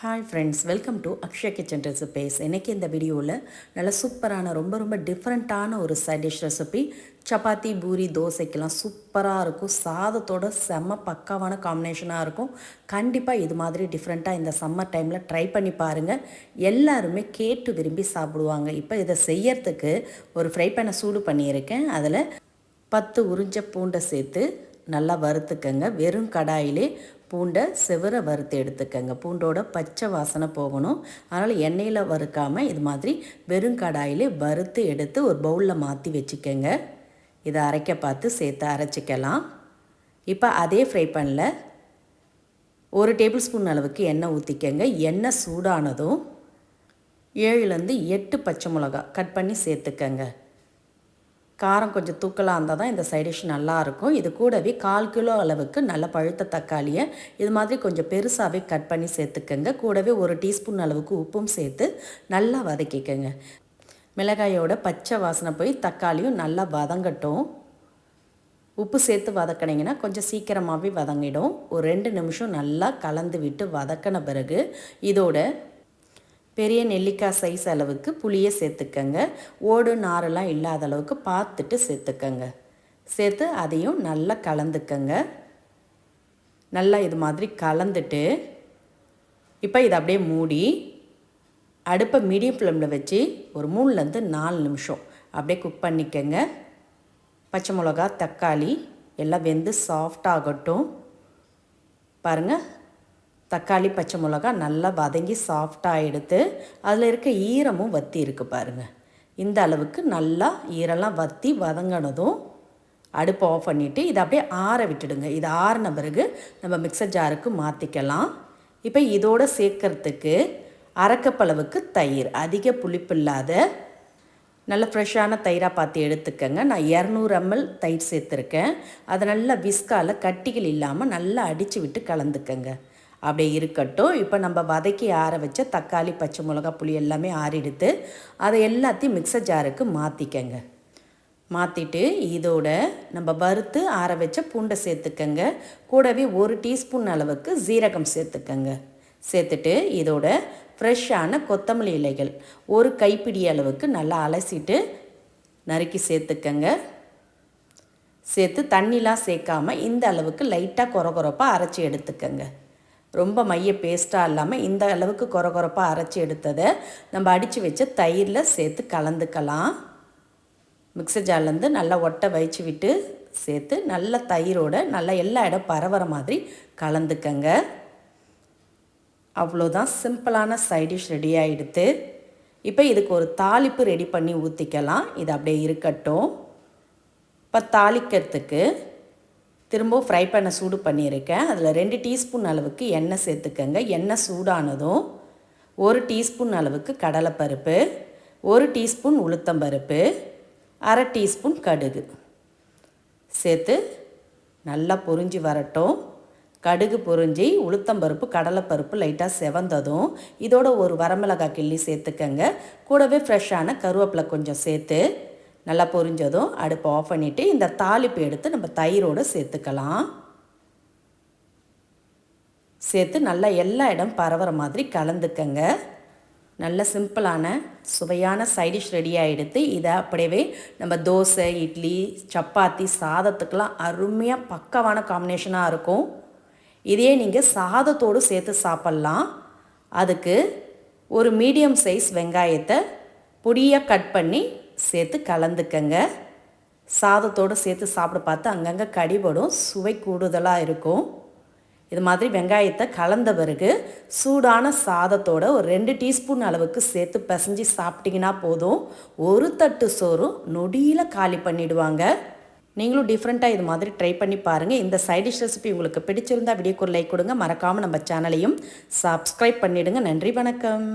Hi friends welcome to Akshaya kitchen recipes இன்றைக்கி இந்த வீடியோவில் நல்ல சூப்பரான ரொம்ப ரொம்ப டிஃப்ரெண்ட்டான ஒரு side dish recipe chapati puri தோசைக்கெல்லாம் சூப்பராக இருக்கும். சாதத்தோட செம்ம பக்காவான காம்பினேஷனாக இருக்கும். கண்டிப்பாக இது மாதிரி டிஃப்ரெண்ட்டாக இந்த சம்மர் டைமில் ட்ரை பண்ணி பாருங்கள் எல்லாருமே கேட்டு விரும்பி சாப்பிடுவாங்க. இப்போ இதை செய்யறதுக்கு ஒரு ஃப்ரை பண்ணை சூடு பண்ணியிருக்கேன். அதில் பத்து உறிஞ்ச பூண்டை சேர்த்து நல்லா வறுத்துக்கங்க. வெறும் கடாயிலே பூண்டை செவர வறுத்து எடுத்துக்கங்க. பூண்டோட பச்சை வாசனை போகணும். அதனால் எண்ணெயில் வறுக்காமல் இது மாதிரி வெறும் கடாயிலே வறுத்து எடுத்து ஒரு பவுலில் மாற்றி வச்சுக்கோங்க. இதை அரைக்க பார்த்து சேர்த்து அரைச்சிக்கலாம். இப்போ அதே ஃப்ரை பண்ணல ஒரு டேபிள் ஸ்பூன் அளவுக்கு எண்ணெய் ஊற்றிக்கங்க எண்ணெய் சூடானதும் ஏழுலேருந்து எட்டு பச்சை மிளகா கட் பண்ணி சேர்த்துக்கங்க. காரம் கொஞ்சம் தூக்கலாக இருந்தால் தான் இந்த சைடிஷ் நல்லாயிருக்கும் இது கூடவே கால் கிலோ அளவுக்கு நல்ல பழுத்த தக்காளியை இது மாதிரி கொஞ்சம் பெருசாகவே கட் பண்ணி சேர்த்துக்கோங்க. கூடவே ஒரு டீஸ்பூன் அளவுக்கு உப்பும் சேர்த்து நல்லா வதக்கிக்கோங்க. மிளகாயோட பச்சை வாசனை போய் தக்காளியும் நல்லா வதங்கட்டும். உப்பு சேர்த்து வதக்கினீங்கன்னா கொஞ்சம் சீக்கிரமாகவே வதங்கிடும். ஒரு ரெண்டு நிமிஷம் நல்லா கலந்து விட்டு வதக்கின பிறகு இதோட பெரிய நெல்லிக்காய் சைஸ் அளவுக்கு புளியை சேர்த்துக்கங்க. ஓடு நாரெல்லாம் இல்லாத அளவுக்கு பார்த்துட்டு சேர்த்துக்கங்க. சேர்த்து அதையும் நல்லா கலந்துக்கங்க. நல்லா இது மாதிரி கலந்துட்டு இப்போ இதை அப்படியே மூடி அடுப்பை மீடியம் ஃப்ளேமில் வச்சு ஒரு மூணுலேருந்து நாலு நிமிஷம் அப்படியே குக் பண்ணிக்கங்க. பச்சை மிளகா தக்காளி எல்லாம் வெந்து சாஃப்டாகட்டும் பாருங்கள் தக்காளி பச்சை மிளகா நல்லா வதங்கி சாஃப்டாக எடுத்து அதில் இருக்க ஈரமும் வற்றி இருக்குது பாருங்கள் இந்த அளவுக்கு நல்லா ஈரெல்லாம் வற்றி வதங்கினதும் அடுப்பை ஆஃப் பண்ணிவிட்டு இதை அப்படியே ஆற விட்டுடுங்க. இது ஆறின பிறகு நம்ம மிக்சர் ஜாருக்கு மாற்றிக்கலாம் இப்போ இதோடு சேர்க்கறதுக்கு அரைக்கப்பளவுக்கு தயிர். அதிக புளிப்பு இல்லாத நல்ல ஃப்ரெஷ்ஷான தயிராக பார்த்து எடுத்துக்கங்க. நான் இரநூறு எம்எல் தயிர் சேர்த்துருக்கேன். அதை நல்லா விஸ்காவில் கட்டிகள் இல்லாமல் நல்லா அடித்து விட்டு கலந்துக்கங்க. அப்படியே இருக்கட்டும். இப்போ நம்ம வதக்கி ஆற வச்ச தக்காளி பச்சை மிளகா புளி எல்லாமே ஆறிடுத்து அதை எல்லாத்தையும் மிக்சர் ஜாருக்கு மாற்றிக்கங்க மாற்றிட்டு இதோட நம்ம வறுத்து ஆற வச்ச பூண்டை சேர்த்துக்கங்க. கூடவே ஒரு டீஸ்பூன் அளவுக்கு ஜீரகம் சேர்த்துக்கங்க. சேர்த்துட்டு இதோட ஃப்ரெஷ்ஷான கொத்தமல்லி இலைகள் ஒரு கைப்பிடி அளவுக்கு நல்லா அலசிட்டு நறுக்கி சேர்த்துக்கங்க. சேர்த்து தண்ணிலாம் சேர்க்காமல் இந்த அளவுக்கு லைட்டாக கொர கொரப்பாக அரைச்சி எடுத்துக்கங்க. ரொம்ப மைய பேஸ்ட்டாக இல்லாமல் இந்த அளவுக்கு கொர கொரப்பாக அரைச்சி எடுத்ததை நம்ம அடித்து வச்ச தயிரில் சேர்த்து கலந்துக்கலாம். மிக்சர் ஜார்லேருந்து நல்லா ஒட்டை வச்சு விட்டு சேர்த்து நல்ல தயிரோட நல்லா எல்லா இடம் பரவுற மாதிரி கலந்துக்கங்க. அவ்வளோதான் சிம்பிளான சைடிஷ் ரெடி ஆகிடுது இப்போ இதுக்கு ஒரு தாளிப்பு ரெடி பண்ணி ஊற்றிக்கலாம் இது அப்படியே இருக்கட்டும். இப்போ தாளிக்கிறதுக்கு திரும்பவும் ஃப்ரை பண்ண சூடு பண்ணியிருக்கேன். அதில் ரெண்டு டீஸ்பூன் அளவுக்கு எண்ணெய் சேர்த்துக்கங்க. எண்ணெய் சூடானதும் ஒரு டீஸ்பூன் அளவுக்கு கடலைப்பருப்பு ஒரு டீஸ்பூன் உளுத்தம்பருப்பு அரை டீஸ்பூன் கடுகு சேர்த்து நல்லா பொறிஞ்சி வரட்டும். கடுகு பொறிஞ்சி உளுத்தம்பருப்பு கடலைப்பருப்பு லைட்டாக செவந்ததும் இதோட ஒரு வரமிளகாய் கிள்ளி சேர்த்துக்கங்க. கூடவே ஃப்ரெஷ்ஷான கருவேப்பிலை கொஞ்சம் சேர்த்து நல்லா பொரிஞ்சதும் அடுப்பை ஆஃப் பண்ணிவிட்டு இந்த தாளிப்பு எடுத்து நம்ம தயிரோடு சேர்த்துக்கலாம். சேர்த்து நல்லா எல்லா இடம் பரவுற மாதிரி கலந்துக்கங்க. நல்ல சிம்பிளான சுவையான சைடிஷ் ரெடி ஆகிடுத்து இதை அப்படியே நம்ம தோசை இட்லி சப்பாத்தி சாதத்துக்கெலாம் அருமையாக பக்கவான காம்பினேஷனாக இருக்கும். இதே நீங்கள் சாதத்தோடு சேர்த்து சாப்பிட்லாம். அதுக்கு ஒரு மீடியம் சைஸ் வெங்காயத்தை பொடியாக கட் பண்ணி சேர்த்து கலந்துக்கங்க. சாதத்தோடு சேர்த்து சாப்பிட பார்த்து அங்கங்கே கடிபடும் சுவை கூடுதலாக இருக்கும். இது மாதிரி வெங்காயத்தை கலந்த பிறகு சூடான சாதத்தோட ஒரு ரெண்டு டீஸ்பூன் அளவுக்கு சேர்த்து பிசைஞ்சு சாப்பிட்டிங்கன்னா போதும். ஒரு தட்டு சோறும் நொடியில் காலி பண்ணிவிடுவாங்க நீங்களும் டிஃப்ரெண்ட்டாக இது மாதிரி ட்ரை பண்ணி பாருங்கள் இந்த சைடிஷ் ரெசிபி உங்களுக்கு பிடிச்சிருந்தா வீடியோக்கு லைக் கொடுங்க. மறக்காமல் நம்ம சேனலையும் சப்ஸ்கிரைப் பண்ணிவிடுங்க நன்றி வணக்கம்.